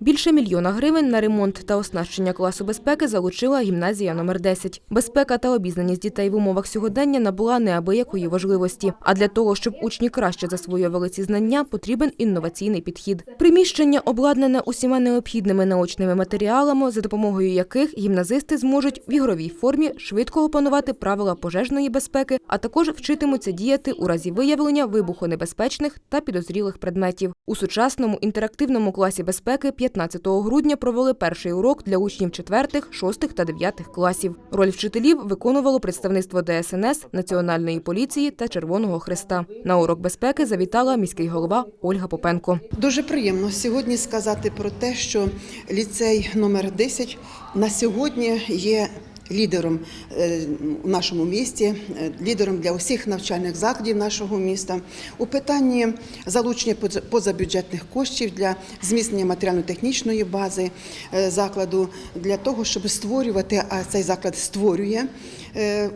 Більше мільйона гривень на ремонт та оснащення класу безпеки залучила гімназія номер 10. Безпека та обізнаність дітей в умовах сьогодення набула неабиякої важливості. А для того, щоб учні краще засвоювали ці знання, потрібен інноваційний підхід. Приміщення обладнане усіма необхідними наочними матеріалами, за допомогою яких гімназисти зможуть в ігровій формі швидко опанувати правила пожежної безпеки, а також вчитимуться діяти у разі виявлення вибухонебезпечних та підозрілих предметів. У сучасному інтерактивному класі безпеки 15 грудня провели перший урок для учнів 4, 6 та 9 класів. Роль вчителів виконувало представництво ДСНС, Національної поліції та Червоного Хреста. На урок безпеки завітала міський голова Ольга Попенко. Дуже приємно сьогодні сказати про те, що ліцей номер 10 на сьогодні є лідером е, у нашому місті, е, лідером для усіх навчальних закладів нашого міста у питанні залучення поза- позабюджетних коштів для зміцнення матеріально-технічної бази е, закладу для того, щоб створювати, а цей заклад створює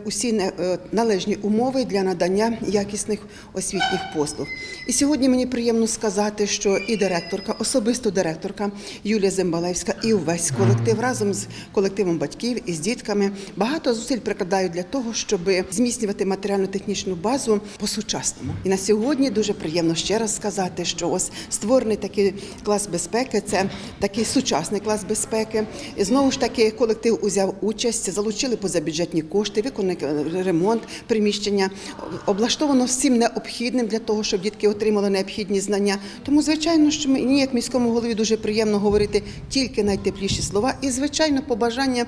усі належні умови для надання якісних освітніх послуг. І сьогодні мені приємно сказати, що і директорка, особисто директорка Юлія Зембалевська, і увесь колектив разом з колективом батьків і з дітками багато зусиль прикладають для того, щоб зміцнювати матеріально-технічну базу по-сучасному. І на сьогодні дуже приємно ще раз сказати, що ось створений такий клас безпеки, це такий сучасний клас безпеки. І знову ж таки колектив узяв участь, залучили позабюджетні кошти, виконали ремонт приміщення, облаштовано всім необхідним для того, щоб дітки отримали необхідні знання. Тому, звичайно, що мені, як міському голові, дуже приємно говорити тільки найтепліші слова і, звичайно, побажання.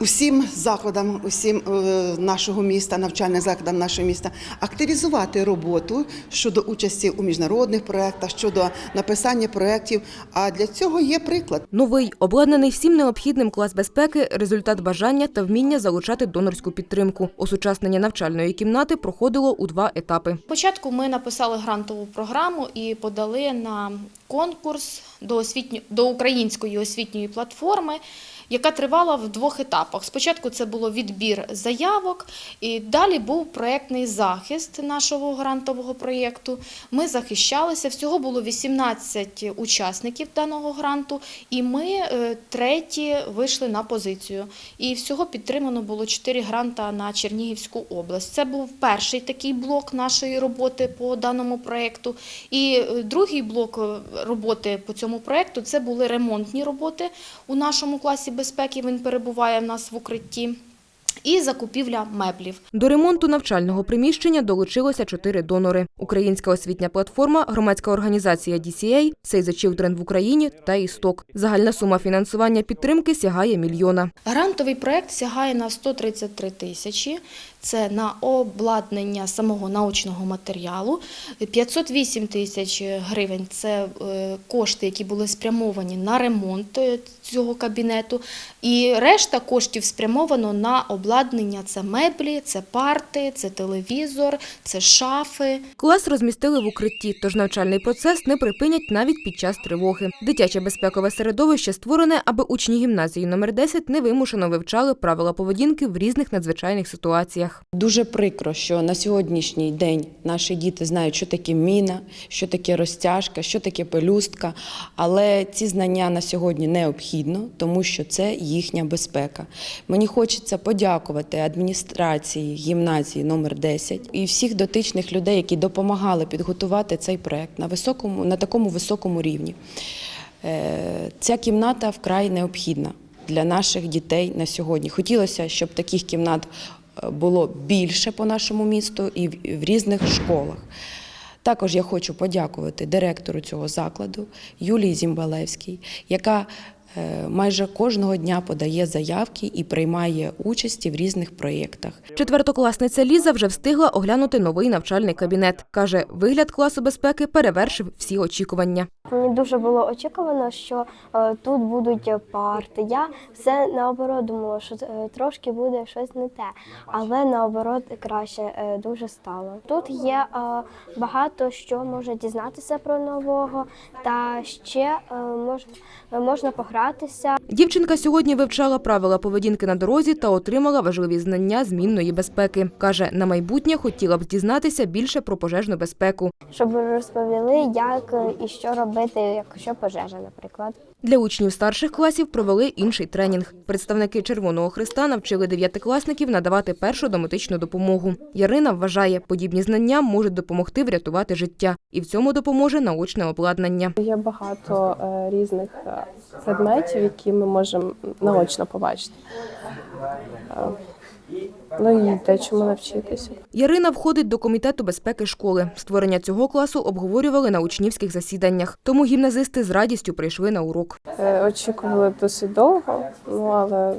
Усім закладам, усім е, нашого міста, навчальним закладам нашого міста активізувати роботу щодо участі у міжнародних проєктах, щодо написання проєктів. А для цього є приклад. Новий, обладнаний всім необхідним клас безпеки – результат бажання та вміння залучати донорську підтримку. Осучаснення навчальної кімнати проходило у два етапи. Спочатку ми написали грантову програму і подали на конкурс до, освітньо... до української освітньої платформи, яка тривала в двох етапах. Спочатку це було відбір заявок, і далі був проєктний захист нашого грантового проєкту. Ми захищалися. Всього було 18 учасників даного гранту, і ми е, треті вийшли на позицію. І всього підтримано було 4 гранта на Чернігівську область. Це був перший такий блок нашої роботи по даному проєкту. І е, другий блок е, роботи по цьому проєкту це були ремонтні роботи у нашому класі безпеки. Він перебуває в нас в укритті. І закупівля меблів. До ремонту навчального приміщення долучилося чотири донори: Українська освітня платформа, громадська організація DCA, Save the Children в Україні та «Істок». Загальна сума фінансування підтримки сягає мільйона. Грантовий проєкт сягає на 133 тисячі. Це на обладнання самого научного матеріалу. 508 тисяч гривень це е, кошти, які були спрямовані на ремонт е, цього кабінету. І решта коштів спрямовано на обладнання. Це меблі, це парти, це телевізор, це шафи. Клас розмістили в укритті, тож навчальний процес не припинять навіть під час тривоги. Дитяче безпекове середовище створене, аби учні гімназії номер 10 невимушено вивчали правила поведінки в різних надзвичайних ситуаціях. Дуже прикро, що на сьогоднішній день наші діти знають, що таке міна, що таке розтяжка, що таке пелюстка. Але ці знання на сьогодні необхідно, тому що це їхня безпека. Мені хочеться подякувати адміністрації гімназії номер 10 і всіх дотичних людей, які допомагали підготувати цей проект на високому, на такому високому рівні. Е, Ця кімната вкрай необхідна для наших дітей на сьогодні. Хотілося, щоб таких кімнат е, було більше по нашому місту і в різних школах. Також я хочу подякувати директору цього закладу Юлії Зімбалевській, яка майже кожного дня подає заявки і приймає участі в різних проєктах. Четвертокласниця Ліза вже встигла оглянути новий навчальний кабінет. Каже, вигляд класу безпеки перевершив всі очікування. Мені дуже було очікувано, що е, тут будуть парти. Я все наоборот думала, що е, трошки буде щось не те, але наоборот краще е, дуже стало. Тут є е, багато що можна дізнатися про нового, та ще е, можна, можна пограти. гратися. Дівчинка сьогодні вивчала правила поведінки на дорозі та отримала важливі знання змінної безпеки. Каже, на майбутнє хотіла б дізнатися більше про пожежну безпеку. щоб розповіли, як е, і що робити, якщо пожежа, наприклад. Для учнів старших класів провели інший тренінг. Представники Червоного Христа навчили дев'ятикласників надавати першу домедичну допомогу. Ярина вважає, подібні знання можуть допомогти врятувати життя, і в цьому допоможе наочне обладнання. Є багато е, різних е, предметів, які ми можемо наочно побачити. Ну і дечому навчитися. Ярина входить до комітету безпеки школи. Створення цього класу обговорювали на учнівських засіданнях. Тому гімназисти з радістю прийшли на урок. Е, Очікували досить довго, ну але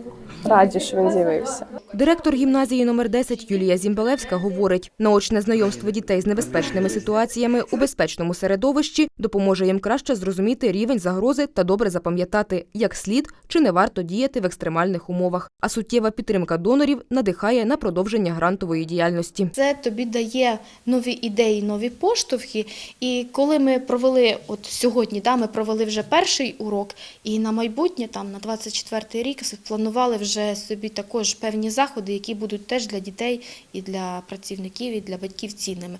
раді, що він з'явився. Директор гімназії номер 10 Юлія Зімбалевська говорить, наочне знайомство дітей з небезпечними ситуаціями у безпечному середовищі допоможе їм краще зрозуміти рівень загрози та добре запам'ятати, як слід чи не варто діяти в екстремальних умовах. А суттєва підтримка донорів надихає на продовження грантової діяльності. Це тобі дає нові ідеї, нові поштовхи. І коли ми провели, от сьогодні, да, ми провели вже перший урок, і на майбутнє, там на 24-й рік, планували вже собі також певні заходи, які будуть теж для дітей і для працівників, і для батьків цінними.